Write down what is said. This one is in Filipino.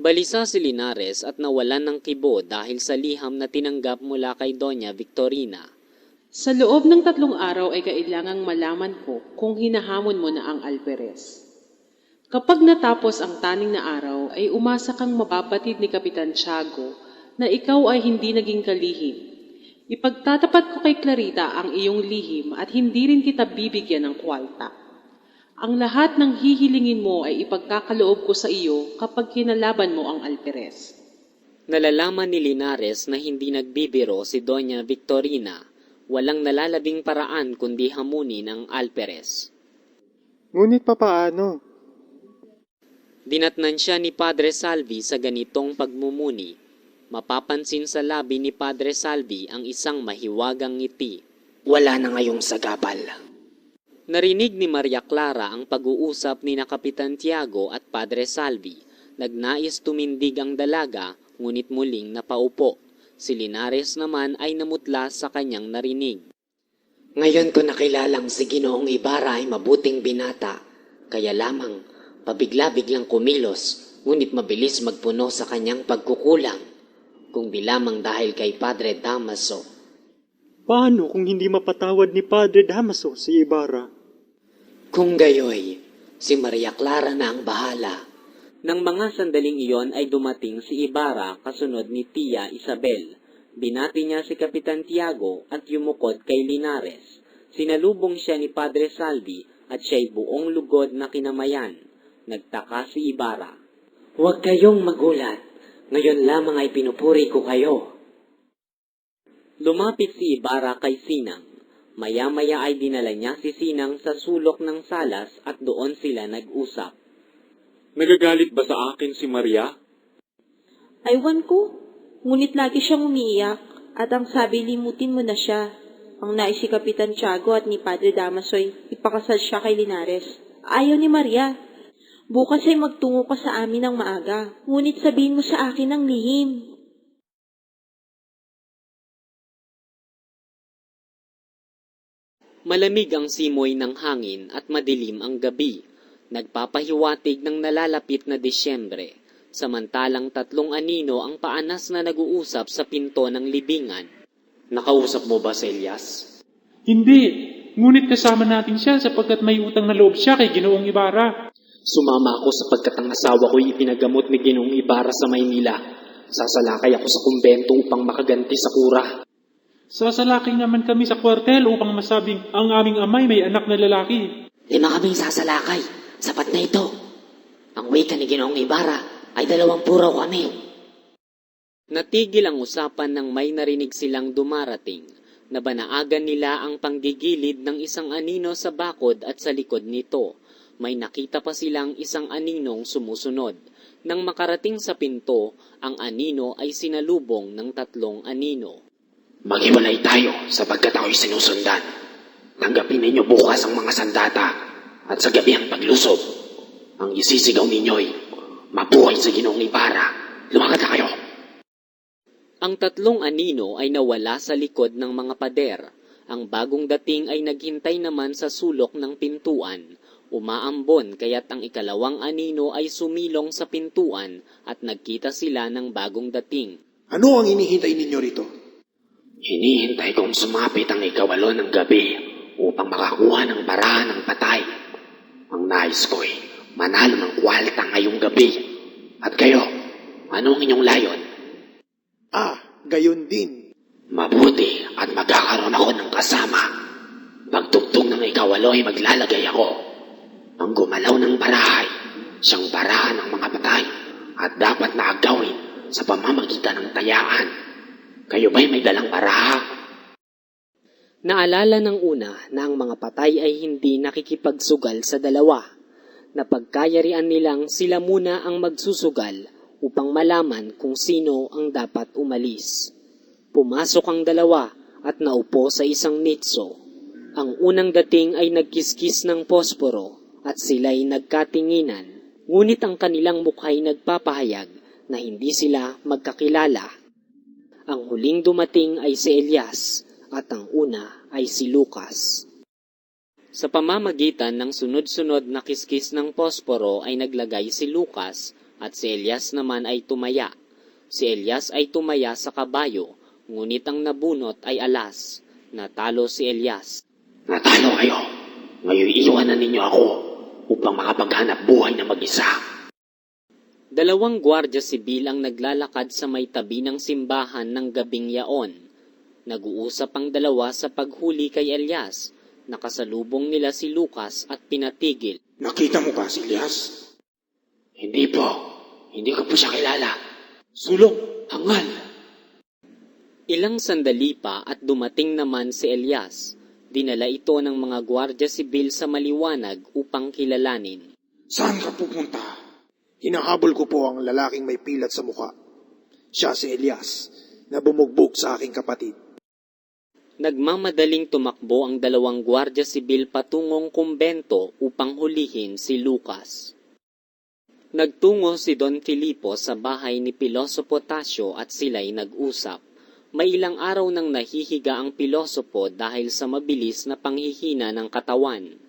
Balisa si Linares at nawalan ng kibo dahil sa liham na tinanggap mula kay Doña Victorina. Sa loob ng tatlong araw ay kailangang malaman ko kung hinahamon mo na ang Alperes. Kapag natapos ang taning na araw ay umasa kang mababatid ni Kapitan Tiago na ikaw ay hindi naging kalihim. Ipagtatapat ko kay Clarita ang iyong lihim at hindi rin kita bibigyan ng kwalta. Ang lahat ng hihilingin mo ay ipagkakaloob ko sa iyo kapag kinalaban mo ang Alperes. Nalalaman ni Linares na hindi nagbibiro si Doña Victorina. Walang nalalabing paraan kundi hamunin ang Alperes. Ngunit papaano? Dinatnan siya ni Padre Salvi sa ganitong pagmumuni. Mapapansin sa labi ni Padre Salvi ang isang mahiwagang ngiti. Wala na ngayong sagabal. Narinig ni Maria Clara ang pag-uusap ni na Kapitan Tiago at Padre Salvi. Nagnais tumindig ang dalaga, ngunit muling napaupo. Si Linares naman ay namutla sa kanyang narinig. Ngayon ko nakilalang si Ginoong Ibarra ay mabuting binata. Kaya lamang, pabigla-biglang kumilos, ngunit mabilis magpuno sa kanyang pagkukulang. Kung di lamang dahil kay Padre Damaso. Paano kung hindi mapatawad ni Padre Damaso si Ibarra? Kung gayoy, si Maria Clara na ang bahala. Nang mga sandaling iyon ay dumating si Ibarra kasunod ni Tia Isabel. Binati niya si Kapitan Tiago at yumukod kay Linares. Sinalubong siya ni Padre Salvi at siya'y buong lugod na kinamayan. Nagtaka si Ibarra. Huwag kayong magulat. Ngayon lamang ay pinupuri ko kayo. Lumapit si Ibarra kay Sinang. Maya-maya ay dinala niya si Sinang sa sulok ng salas at doon sila nag-usap. Nagagalit ba sa akin si Maria? Aywan ko. Ngunit lagi siyang umiiyak at ang sabi limutin mo na siya. Ang nais si Kapitan Tiago at ni Padre Damasoy, ipakasal siya kay Linares. Ayaw ni Maria. Bukas ay magtungo ka sa amin ng maaga. Ngunit sabihin mo sa akin ang lihim. Malamig ang simoy ng hangin at madilim ang gabi. Nagpapahiwatig ng nalalapit na Disyembre. Samantalang tatlong anino ang paanas na nag-uusap sa pinto ng libingan. Nakausap mo ba si Elias? Hindi. Ngunit kasama natin siya sapagkat may utang na loob siya kay Ginoong Ibarra. Sumama ako sapagkat ang asawa ko'y ipinagamot ni Ginoong Ibarra sa Maynila. Sasalakay ako sa kumbento upang makaganti sa kura. Sasalakay naman kami sa kwartel upang masabing ang aming amay may anak na lalaki. Lima kaming sasalakay. Sapat na ito. Ang wika ni Ginoong Ibarra ay dalawang puraw kami. Natigil ang usapan nang may narinig silang dumarating. Nabanaagan nila ang panggigilid ng isang anino sa bakod at sa likod nito. May nakita pa silang isang aninong sumusunod. Nang makarating sa pinto, ang anino ay sinalubong ng tatlong anino. Maghiwalay tayo sapagkat ako'y sinusundan. Tanggapin ninyo bukas ang mga sandata at sa gabi ang paglusob. Ang isisigaw ninyo'y mabuhay sa Ginoong Ibarra. Lumakad na kayo. Ang tatlong anino ay nawala sa likod ng mga pader. Ang bagong dating ay naghintay naman sa sulok ng pintuan. Umaambon kaya't ang ikalawang anino ay sumilong sa pintuan at nagkita sila ng bagong dating. Ano ang inihintay ninyo rito? Hinihintay kong sumapit ang ikawalo ng gabi upang makakuha ng barahan ng patay. Ang nais ko'y manalo ng kwalta ngayong gabi. At kayo, anong inyong layon? Ah, gayon din. Mabuti at magkakaroon ako ng kasama. Pagtugtog ng ikawalo ay maglalagay ako. Ang gumalaw ng barahay, siyang barahan ng mga patay at dapat na agawin sa pamamagitan ng tayaan. Kayo ba'y may dalang baraha? Naalala ng una na ang mga patay ay hindi nakikipagsugal sa dalawa. Napagkayarian nilang sila muna ang magsusugal upang malaman kung sino ang dapat umalis. Pumasok ang dalawa at naupo sa isang nitso. Ang unang dating ay nagkiskis ng posporo at sila'y nagkatinginan. Ngunit ang kanilang mukha'y nagpapahayag na hindi sila magkakilala. Ang huling dumating ay si Elias at ang una ay si Lucas. Sa pamamagitan ng sunod-sunod na kiskis ng posporo ay naglagay si Lucas at si Elias naman ay tumaya. Si Elias ay tumaya sa kabayo, ngunit ang nabunot ay alas. Natalo si Elias. Natalo kayo. Ngayon iiwanan ninyo ako upang makapaghanap buhay na mag-isa. Dalawang gwardya sibil ang naglalakad sa may tabi ng simbahan ng gabing yaon. Nag-uusap ang dalawa sa paghuli kay Elias. Nakasalubong nila si Lucas at pinatigil. Nakita mo ba si Elias? Hindi po. Hindi ko po siya kilala. Sulong. Hangal. Ilang sandali pa at dumating naman si Elias. Dinala ito ng mga gwardya sibil sa maliwanag upang kilalanin. Saan ka pupunta? Hinahabol ko po ang lalaking may pilat sa mukha. Siya si Elias, na bumugbog sa aking kapatid. Nagmamadaling tumakbo ang dalawang gwardya sibil patungong kumbento upang hulihin si Lucas. Nagtungo si Don Filipo sa bahay ni Pilosopo Tasio at sila'y nag-usap. May ilang araw nang nahihiga ang pilosopo dahil sa mabilis na panghihina ng katawan.